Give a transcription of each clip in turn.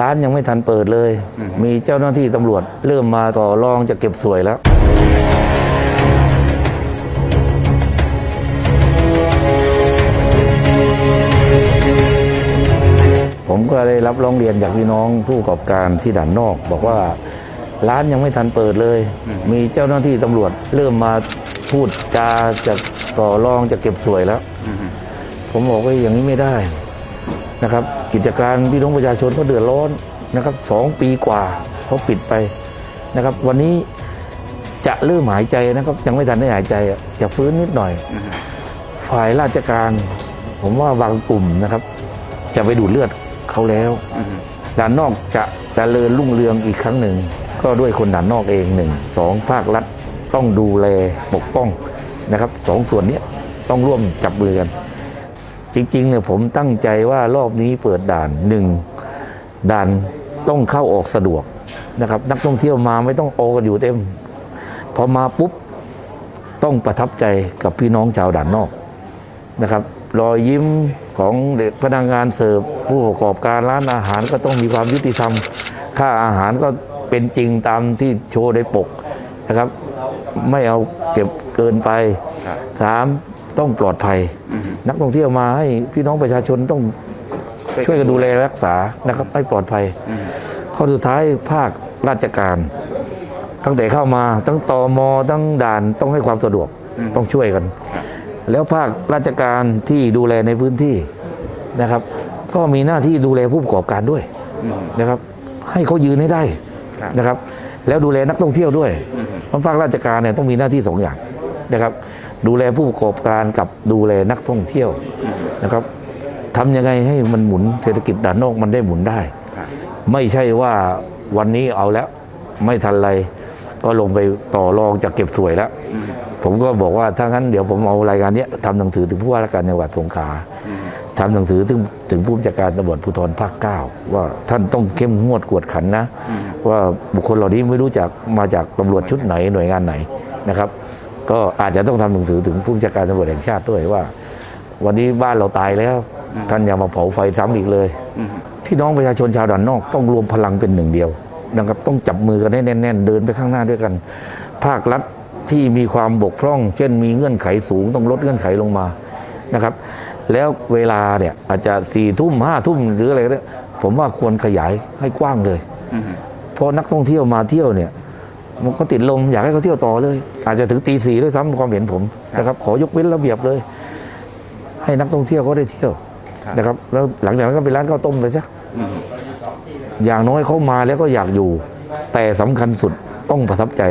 ร้านยังไม่ทันเปิดเลย มีเจ้าหน้าที่ตำรวจ เริ่มมาต่อรองจะเก็บสวยแล้วผมก็ได้รับร้องเรียนจากพี่น้องผู้ประกอบการที่ด่านนอก บอกว่าร้านยังไม่ทันเปิดเลย มีเจ้าหน้าที่ตำรวจ เริ่มมาพูดจาจะต่อรองจะเก็บสวยแล้ว ผมบอกว่าอย่างนี้ไม่ได้ นะครับ กิจการพี่น้องประชาชนก็เดือดร้อนนะครับสองปีกว่าเขาปิดไปนะครับ วันนี้จะเริ่มหายใจนะครับ ยังไม่ทันได้หายใจจะฟื้นนิดหน่อย ฝ่ายราชการ ผมว่าบางกลุ่มนะครับ จะไปดูดเลือดเขาแล้วด่านนอกจะจะเจริญรุ่งเรืองอีกครั้งหนึ่ง ก็ด้วยคนด่านนอกเองหนึ่งสองภาครัฐต้องดูแลปกป้องนะครับสองส่วนนี้ต้องร่วมจับมือกัน จริงๆเนี่ยผมตั้งใจว่ารอบนี้เปิดด่านหนึ่งด่านต้องเข้าออกสะดวกนะครับ นักท่องเที่ยวมาไม่ต้องโอกันอยู่เต็ม พอมาปุ๊บต้องประทับใจกับพี่น้องชาวด่านนอกนะครับ รอยยิ้มของเด็กพนักงานเสิร์ฟผู้ประกอบการร้านอาหารก็ต้องมีความยุติธรรม ค่าอาหารก็เป็นจริงตามที่โชว์ในปกนะครับ ไม่เอาเก็บเกินไปสามต้องปลอดภัย นักท่องเที่ยวมาให้พี่น้องประชาชนต้องช่วยกันดูแลรักษานะครับให้ปลอดภัยข้อสุดท้ายภาคราชการ ตั้งแต่เข้ามาทั้งตอมทั้งด่านต้องให้ความสะดวกต้องช่วยกัน แล้วภาคราชการที่ดูแลในพื้นที่นะครับ ก็มีหน้าที่ดูแลผู้ประกอบการด้วยนะครับ ให้เขายืนให้ได้ครับนะครับ แล้วดูแลนักท่องเที่ยวด้วยเพราะภาคราชการเนี่ยต้องมีหน้าที่สองอย่างนะครับ ดูแลผู้ประกอบการกับดูแลนักท่องเที่ยวนะครับทำยังไงให้มันหมุนเศรษฐกิจด่านนอกมันได้หมุนได้ ไม่ใช่ว่าวันนี้เอาแล้วไม่ทันไรก็ลงไปต่อรองจะเก็บสวยแล้ว ผมก็บอกว่าถ้างั้นเดี๋ยวผมเอารายการนี้ทำหนังสือถึงผู้ว่าราชการจังหวัดสงขลาทำหนังสือถึงถึงผู้บัญชาการตำรวจภูธรภาคเก้าว่าท่านต้องเข้มงวดกวดขันนะ ว่าบุคคลเหล่านี้ไม่รู้จักมาจากตำรวจชุดไหนหน่วยงานไหนนะครับ ก็อาจจะต้องทำหนังสือถึงผู้บัญชาการตำรวจแห่งชาติด้วยว่า วันนี้บ้านเราตายแล้วท่านอย่ามาเผาไฟซ้ำอีกเลยพี่น้องประชาชนชาวด่านนอกต้องรวมพลังเป็นหนึ่งเดียวนะครับต้องจับมือกันให้แน่น ๆ เดินไปข้างหน้าด้วยกัน ภาครัฐที่มีความบกพร่อง เช่นมีเงื่อนไขสูงต้องลดเงื่อนไขลงมานะครับ แล้วเวลาเนี่ยอาจจะสี่ทุ่มห้าทุ่มหรืออะไรก็ได้ผมว่าควรขยายให้กว้างเลยเพราะนักท่องเที่ยวมาเที่ยวเนี่ย มันก็ติดลมอยากให้เขาเที่ยวต่อเลย อาจจะถึงตีสี่ด้วยซ้ำความเห็นผมนะครับขอยกเว้นระเบียบเลย ให้นักท่องเที่ยวเขาได้เที่ยวครับนะครับแล้วหลังจากนั้นก็เป็นร้านข้าวต้มเลยจ้ะอย่างน้อยเขามาแล้วก็อยากอยู่ แต่สำคัญสุดต้องประทับใจ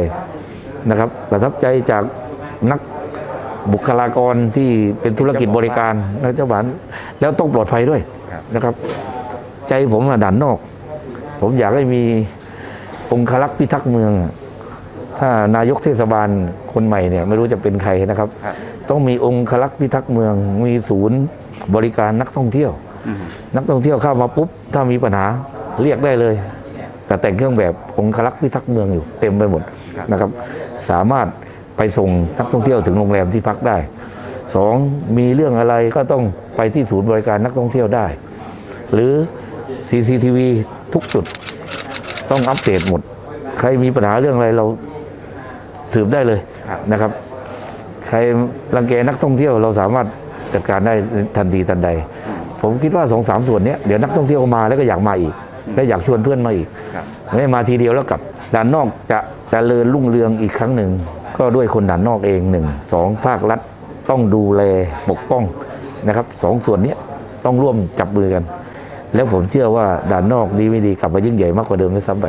นะครับ ประทับใจจากนักบุคลากรที่เป็นธุรกิจบริการนะเจ้าหวานแล้วต้องปลอดภัยด้วยครับนะครับ ใจผมอะด่านนอก ผมอยากให้มีองคลักษ์พิทักษ์เมืองอะ ถ้านายกเทศบาลคนใหม่เนี่ยไม่รู้จะเป็นใครนะครับครับต้องมีองคลักษ์พิทักษ์เมือง มีศูนย์บริการนักท่องเที่ยว นักท่องเที่ยวเข้ามาปุ๊บ ถ้ามีปัญหาเรียกได้เลย แต่แต่งเครื่องแบบองคลักษ์พิทักษ์เมืองอยู่เต็มไปหมดครับนะครับ สามารถไปส่งนักท่องเที่ยวถึงโรงแรมที่พักได้สองมีเรื่องอะไรก็ต้องไปที่ศูนย์บริการนักท่องเที่ยวได้ หรือ CCTV ทุกจุดต้องอัปเดตหมด ใครมีปัญหาเรื่องอะไรเรา สืบได้เลยครับนะครับ ใครรังแกนักท่องเที่ยวเราสามารถจัดการได้ทันทีทันใด ผมคิดว่าสองสามส่วนเนี้ยเดี๋ยวนักท่องเที่ยวมาแล้วก็อยากมาอีก และอยากชวนเพื่อนมาอีกครับไม่มาทีเดียวแล้วกลับด่านนอกจะจะเจริญรุ่งเรืองอีกครั้งหนึ่งก็ด้วยคนด่านนอกเองหนึ่งสองภาครัฐต้องดูแลปกป้องนะครับสองส่วนเนี้ยต้องร่วมจับมือกัน แล้วผมเชื่อว่าด่านนอกดีไม่ดีกลับมายิ่งใหญ่มากกว่าเดิมด้วยซ้ำไป